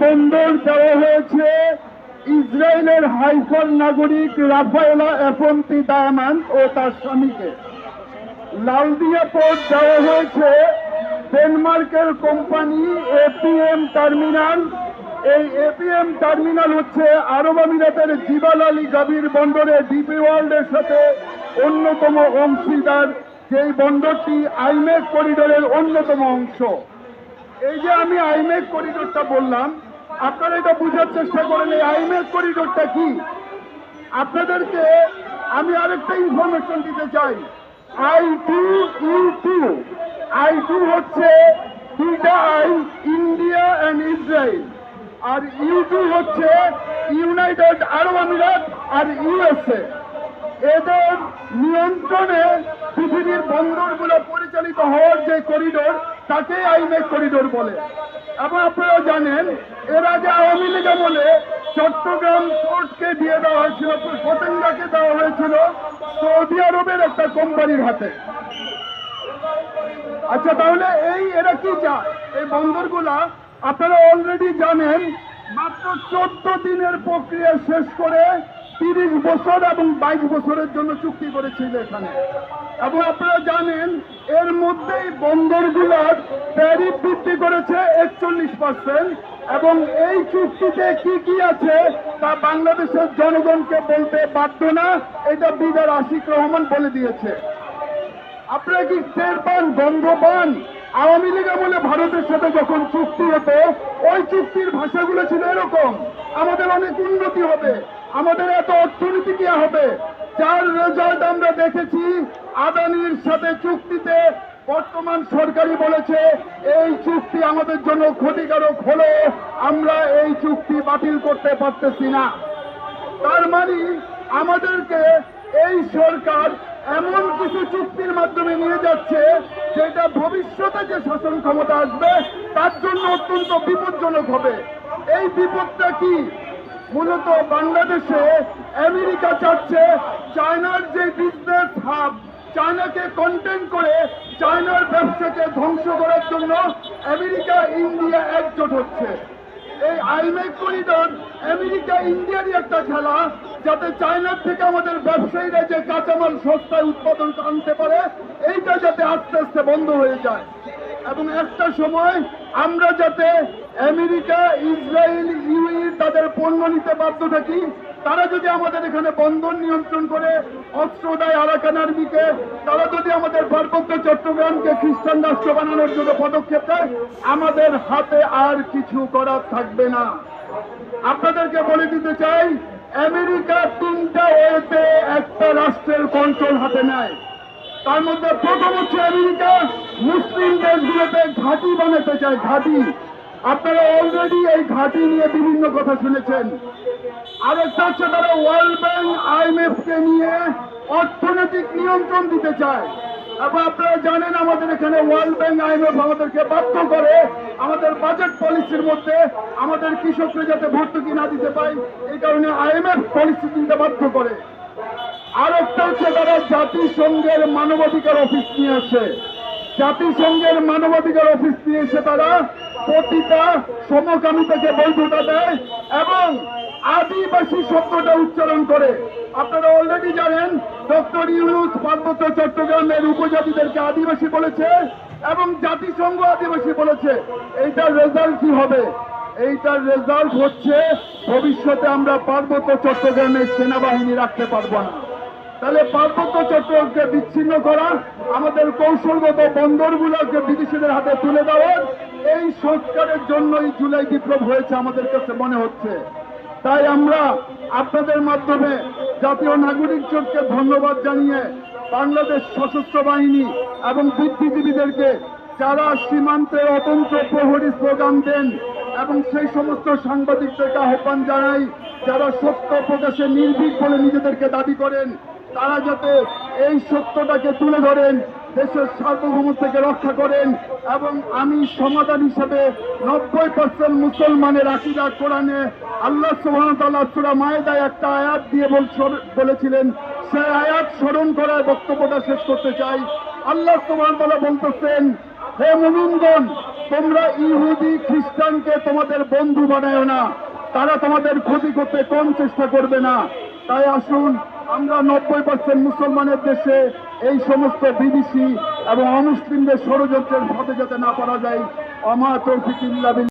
বন্দর দেওয়া হয়েছে। ইসরায়েলের হাইফার নাগরিক রাফায়েলা এফন্তি ডায়ামান্ড ও তার স্বামীকে। লালদিয়া পোর্ট দেওয়া হয়েছে। ডেনমার্কের কোম্পানি এপিএম টার্মিনাল। এই এপিএম টার্মিনাল হচ্ছে আরব আমিরাতের জিবাল আলী গাবির বন্দরে ডিপি ওয়ার্ল্ডের সাথে অন্যতম অংশীদার, যেই বন্দরটি আইমেক করিডোরের অন্যতম অংশ। এই যে আমি আইমেক করিডোরটা বললাম আপনারা এটা বোঝার চেষ্টা করেন, এই আইমেক করিডোরটা কি? আপনাদেরকে আমি আরেকটা ইনফরমেশন দিতে চাই। I two U two I two হচ্ছে দুইটা আই ইন্ডিয়া অ্যান্ড ইসরায়েল আর ইউ টু হচ্ছে ইউনাইটেড আরব আমিরাত আর ইউএসএ এদের নিয়ন্ত্রণে পৃথিবীর বন্দরগুলো পরিচালিত হওয়ার যে করিডোর, তাকেই আইমেক করিডোর বলে। এবং আপনারা জানেন এর আগে আওয়ামী লীগ আমলে চট্টগ্রাম কোর্টকে দিয়ে দেওয়া হয়েছিল, পতেঙ্গাকে দেওয়া হয়েছিল সৌদি আরবের একটা কোম্পানির হাতে। আচ্ছা তাহলে এই এরা কি চায়? এই বন্দরগুলা, আপনারা অলরেডি জানেন, মাত্র চোদ্দ দিনের প্রক্রিয়া শেষ করে তিরিশ বছর এবং বাইশ বছরের জন্য চুক্তি করেছিল এখানে। এবং আপনারা জানেন, এর মধ্যেই বন্দরগুলোর ট্যারিফ বৃদ্ধি করেছে একচল্লিশ পার্সেন্ট এবং এই চুক্তিতে কি কি আছে, তা বাংলাদেশের জনগণকে বলতে বাধ্য না। এটা বিদার আশিক রহমান বলে দিয়েছে। আপনারা কি টের পান গন্ধ পান? আওয়ামী লীগ আমলে ভারতের সাথে যখন চুক্তি হতো, ওই চুক্তির ভাষাগুলো ছিল এরকম। আমাদের অনেক উন্নতি হবে। আমাদের এত অর্থনীতি কি হবে? যার রেজাল্ট আমরা দেখেছি, আদানির সাথে চুক্তিতে বর্তমান সরকারি বলেছে, এই চুক্তি আমাদের জন্য ক্ষতিকারক হলে, আমরা এই চুক্তি বাতিল করতে পারতেছি না। তার মানে আমাদেরকে এই সরকার এমন কিছু চুক্তির মাধ্যমে নিয়ে যাচ্ছে, যেটা ভবিষ্যতে যে শাসন ক্ষমতা আসবে, তার জন্য অত্যন্ত বিপজ্জনক হবে। এই বিপদটা কি? মূলত বাংলাদেশে আমেরিকা চাচ্ছে চায়নার যে বিজনেস হাব চায়নাকে কন্টেন্ট করে চায়নার ব্যবসাকে ধ্বংস করার জন্য আমেরিকা, ইন্ডিয়া একজোট হচ্ছে। এই আইমেক করিডর আমেরিকা ইন্ডিয়ারই একটা খেলা, যাতে চায়নার থেকে আমাদের ব্যবসায়ীরা যে কাঁচামাল সস্তায় উৎপাদন আনতে পারে, এইটা যাতে আস্তে আস্তে বন্ধ হয়ে যায়। এবং একটা সময় আমরা যাতে আমেরিকা, ইসরায়েল ইউই তাদের পণ্য নিতে বাধ্য থাকি। তারা যদি আমাদের এখানে বন্ধন নিয়ন্ত্রণ করে, অস্ত্র দেয় আরাকান তারা যদি আমাদের পার্বত্য চট্টগ্রামকে খ্রিস্টান রাষ্ট্র বানানোর জন্য পদক্ষেপ দেয় আমাদের হাতে আর কিছু করার থাকবে না। আপনাদেরকে বলে দিতে চাই, আমেরিকা তিনটা ওয়েতে একটা রাষ্ট্রের কন্ট্রোল হাতে নেয়। তার মধ্যে প্রথম হচ্ছে আমেরিকা মুসলিম দেশগুলোতে ঘাঁটি বানাতে চায়, ঘাঁটি। আপনারা অলরেডি এই ঘাঁটি নিয়ে বিভিন্ন কথা শুনেছেন। আরেকটা হচ্ছে তারা ওয়ার্ল্ড ব্যাংক আইএমএফ কে নিয়ে অর্থনৈতিক নিয়ন্ত্রণ দিতে চায়। এবং আপনারা জানেন আমাদের এখানে ওয়ার্ল্ড ব্যাংক আইএমএফ আমাদেরকে বাধ্য করে আমাদের বাজেট পলিসির মধ্যে আমাদের কৃষকরা যাতে ভর্তুকি না দিতে পায়, এই কারণে আইএমএফ পলিসি দিতে বাধ্য করে। আর একটা হচ্ছে তারা জাতিসংঘের মানবাধিকার অফিস নিয়ে আসে। জাতিসংঘের মানবাধিকার অফিস নিয়ে এসে তারা প্রতিটা সমকামিতাকে বৈধতা দেয় এবং আদিবাসী শব্দটা উচ্চারণ করে। আপনারা অলরেডি জানেন, ডক্টর ইউনুস পার্বত্য চট্টগ্রামের উপজাতিদেরকে আদিবাসী বলেছে এবং জাতিসংঘ আদিবাসী বলেছে। এইটার রেজাল্ট কি হবে? এইটার রেজাল্ট হচ্ছে ভবিষ্যতে আমরা পার্বত্য চট্টগ্রামে সেনাবাহিনী রাখতে পারব না। তাহলে পার্বত্য চট্টগ্রামকে বিচ্ছিন্ন করা, আমাদের কৌশলগত বন্দরগুলোকে বিদেশিদের হাতে তুলে দেওয়ার এই সংস্কারের জন্যই জুলাই বিপ্লব হয়েছে আমাদের কাছে মনে হচ্ছে। তাই আমরা আপনাদের মাধ্যমে জাতীয় নাগরিক জোটকে ধন্যবাদ জানিয়ে বাংলাদেশ সশস্ত্র বাহিনী এবং বুদ্ধিজীবীদেরকে যারা সীমান্তে অতন্ত্র প্রহরী স্লোগান দেন এবং সেই সমস্ত সাংবাদিকদেরকে আহ্বান জানাই, যারা সত্য প্রকাশে নির্ভীক বলে নিজেদেরকে দাবি করেন, তারা যাতে এই সত্যটাকে তুলে ধরেন দেশের সার্বভৌমত্বকে রক্ষা করেন এবং আমি সমাধান হিসেবে নব্বই পার্সেন্ট মুসলমানের আকিদা কোরআনে আল্লাহ সুবাহতাল্লাহ সুরা মায়েদায় একটা আয়াত দিয়ে বল- বলেছিলেন সেই আয়াত স্মরণ করার বক্তব্যটা শেষ করতে চাই। আল্লাহ সুবাহতাল্লাহ বলতেছেন, হে মুমিনগণ, তোমরা ইহুদি, খ্রিস্টানকে তোমাদের বন্ধু বানায় না। তারা তোমাদের ক্ষতি করতে কম চেষ্টা করবে না। তাই আসুন, আমরা নব্বই পার্সেন্ট মুসলমানের দেশে এই সমস্ত বিদেশি এবং অমুসলিমদের ষড়যন্ত্রের ভাবে যাতে না পারা যায় অমা তৌফিক।